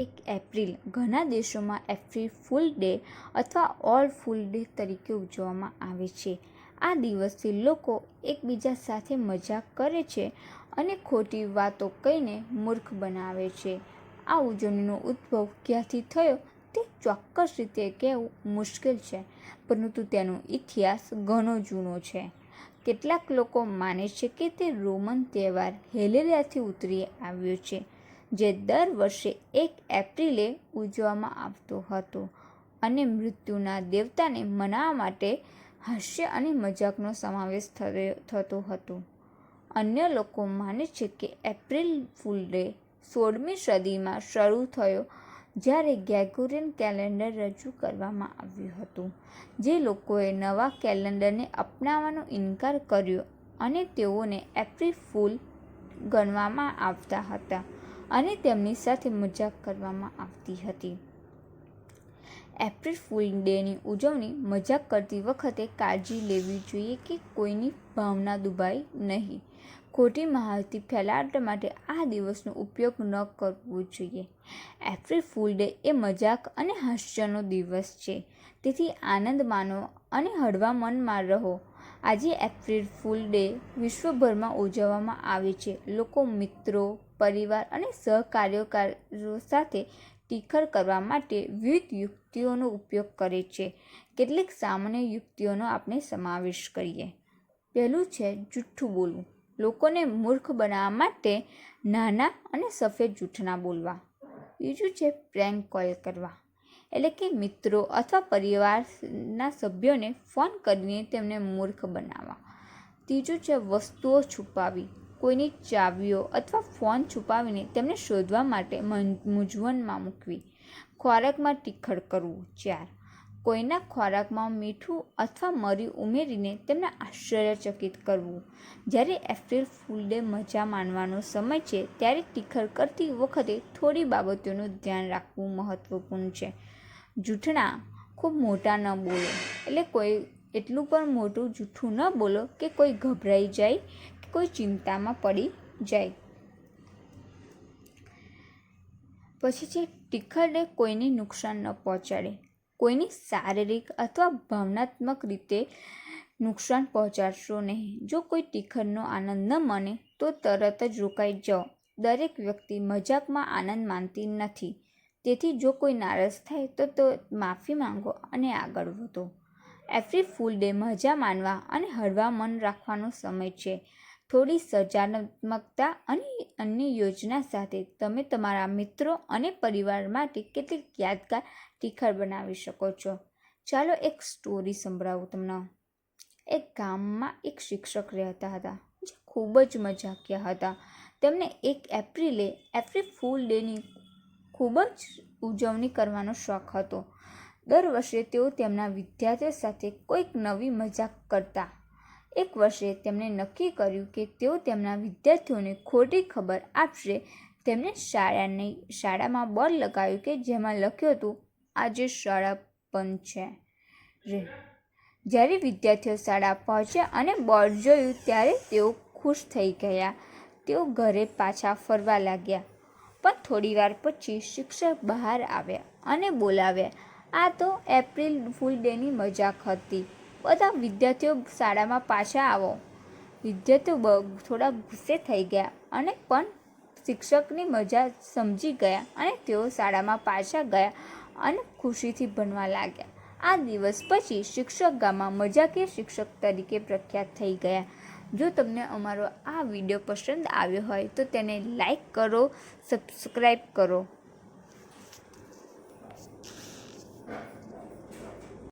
એક એપ્રિલ ઘણા દેશોમાં એપ્રિલ ફૂલ ડે અથવા ઓલ ફૂલ ડે તરીકે ઉજવવામાં આવે છે. આ દિવસે લોકો એકબીજા સાથે મજાક કરે છે અને ખોટી વાતો કહીને મૂર્ખ બનાવે છે. આ ઉજવણીનો ઉદ્ભવ ક્યાંથી થયો તે ચોક્કસ રીતે કહેવું મુશ્કેલ છે, પરંતુ તેનો ઇતિહાસ ઘણો જૂનો છે. કેટલાક લોકો માને છે કે તે રોમન તહેવાર હેલેરિયાથી ઉતરી આવ્યો છે. જે દર વર્ષે એક એપ્રિલે ઉજવવામાં આવતો હતો અને મૃત્યુના દેવતાને મનાવવા માટે હાસ્ય અને મજાકનો સમાવેશ થતો હતો. અન્ય લોકો માને છે કે એપ્રિલ ફૂલ ડે સોળમી સદીમાં શરૂ થયો જ્યારે ગ્રેગોરિયન કેલેન્ડર રજૂ કરવામાં આવ્યું હતું. જે લોકોએ નવા કેલેન્ડરને અપનાવવાનો ઇનકાર કર્યો અને તેઓને એપ્રિલ ફૂલ ગણવામાં આવતા હતા. અને તેમની સાથે મજાક કરવામાં આવતી હતી. એપ્રિલ ફૂલ ડેની ઉજવણી મજાક કરતી વખતે કાળજી લેવી જોઈએ કે કોઈની ભાવના દુભાય નહીં. ખોટી માહિતી ફેલાવવા માટે આ દિવસનો ઉપયોગ ન કરવો જોઈએ. એપ્રિલ ફૂલ ડે એ મજાક અને હાસ્યનો દિવસ છે. તેથી આનંદ માનો અને હળવા મનમાં રહો. આજે એપ્રિલ ફૂલ ડે વિશ્વભરમાં ઉજવવામાં આવે છે. લોકો મિત્રો પરિવાર અને સહકાર્યકારો સાથે ટીખર કરવા માટે વિવિધ યુક્તિઓનો ઉપયોગ કરે છે. કેટલીક સામાન્ય યુક્તિઓનો આપણે સમાવેશ કરીએ. પહેલું છે જૂઠ્ઠું બોલવું. લોકોને મૂર્ખ બનાવવા માટે નાના અને સફેદ જૂઠના બોલવા. બીજું છે પ્રેન્ક કોલ કરવા. એટલે કે મિત્રો અથવા પરિવારના સભ્યોને ફોન કરીને તેમને મૂર્ખ બનાવવા. ત્રીજું છે વસ્તુઓ છુપાવી. કોઈની ચાવીઓ અથવા ફોન છુપાવીને તેમને શોધવા માટે મૂંઝવણમાં મૂકવી. ખોરાકમાં ટીખળ કરવું. ચાર. કોઈના ખોરાકમાં મીઠું અથવા મરી ઉમેરીને તેમને આશ્ચર્યચકિત કરવું. જ્યારે એપ્રિલ ફૂલ ડે મજા માણવાનો સમય છે, ત્યારે ટીખળ કરતી વખતે થોડી બાબતોનું ધ્યાન રાખવું મહત્વપૂર્ણ છે. જૂઠણા. ખૂબ મોટા ન બોલો. એટલે કોઈ, એટલું પણ મોટું જૂઠું ન બોલો કે કોઈ ગભરાઈ જાય કોઈ ચિંતામાં પડી જાય. પછી છે ટીખળે કોઈને નુકસાન ન પહોંચાડે, કોઈની શારીરિક અથવા ભાવનાત્મક રીતે નુકસાન પહોંચાડશો નહીં. જો કોઈ ટીખરનો આનંદ ન માને, તો તરત જ રોકાઈ જાઓ. દરેક વ્યક્તિ મજાકમાં આનંદ માનતી નથી. તેથી જો કોઈ નારાજ થાય, તો તો માફી માંગો અને આગળ વધો. એવરી ફૂલ ડે મજા માનવા અને હળવા મન રાખવાનો સમય છે. થોડી સર્જનાત્મકતા અને અન્ય યોજના સાથે તમે તમારા મિત્રો અને પરિવાર માટે કેટલીક યાદગાર ટીખર બનાવી શકો છો. ચાલો એક સ્ટોરી સંભળાવું તમને. એક ગામમાં એક શિક્ષક રહેતા હતા, જે ખૂબ જ મજાકિયા હતા. તેમને એક એપ્રિલે, એપ્રિલ ફૂલ ડેની ખૂબ જ ઉજવણી કરવાનો શોખ હતો. દર વર્ષે તેઓ તેમના વિદ્યાર્થીઓ સાથે કોઈક નવી મજાક કરતા એક વર્ષે તેમણે નક્કી કર્યું કે તેઓ તેમના વિદ્યાર્થીઓને ખોટી ખબર આપશે. તેમણે શાળાની, શાળામાં બોર્ડ લગાવ્યું કે જેમાં લખ્યું હતું, આજે શાળા બંધ છે. જ્યારે વિદ્યાર્થીઓ શાળા પહોંચ્યા અને બોર્ડ જોયું, ત્યારે તેઓ ખુશ થઈ ગયા. તેઓ ઘરે પાછા ફરવા લાગ્યા. પણ થોડી વાર પછી શિક્ષક બહાર આવ્યા અને બોલાવ્યા. આ તો એપ્રિલ ફૂલ ડેની મજાક હતી. બધા વિદ્યાર્થીઓ શાળામાં પાછા આવો. વિદ્યાર્થીઓ થોડા ગુસ્સે થઈ ગયા અને પણ શિક્ષકની મજા સમજી ગયા અને તેઓ શાળામાં પાછા ગયા અને ખુશીથી ભણવા લાગ્યા. આ દિવસ પછી શિક્ષક ગામમાં મજાકીય શિક્ષક તરીકે પ્રખ્યાત થઈ ગયા. જો તમને અમારો આ વીડિયો પસંદ આવ્યો હોય તો તેને લાઈક કરો, સબસ્ક્રાઈબ કરો.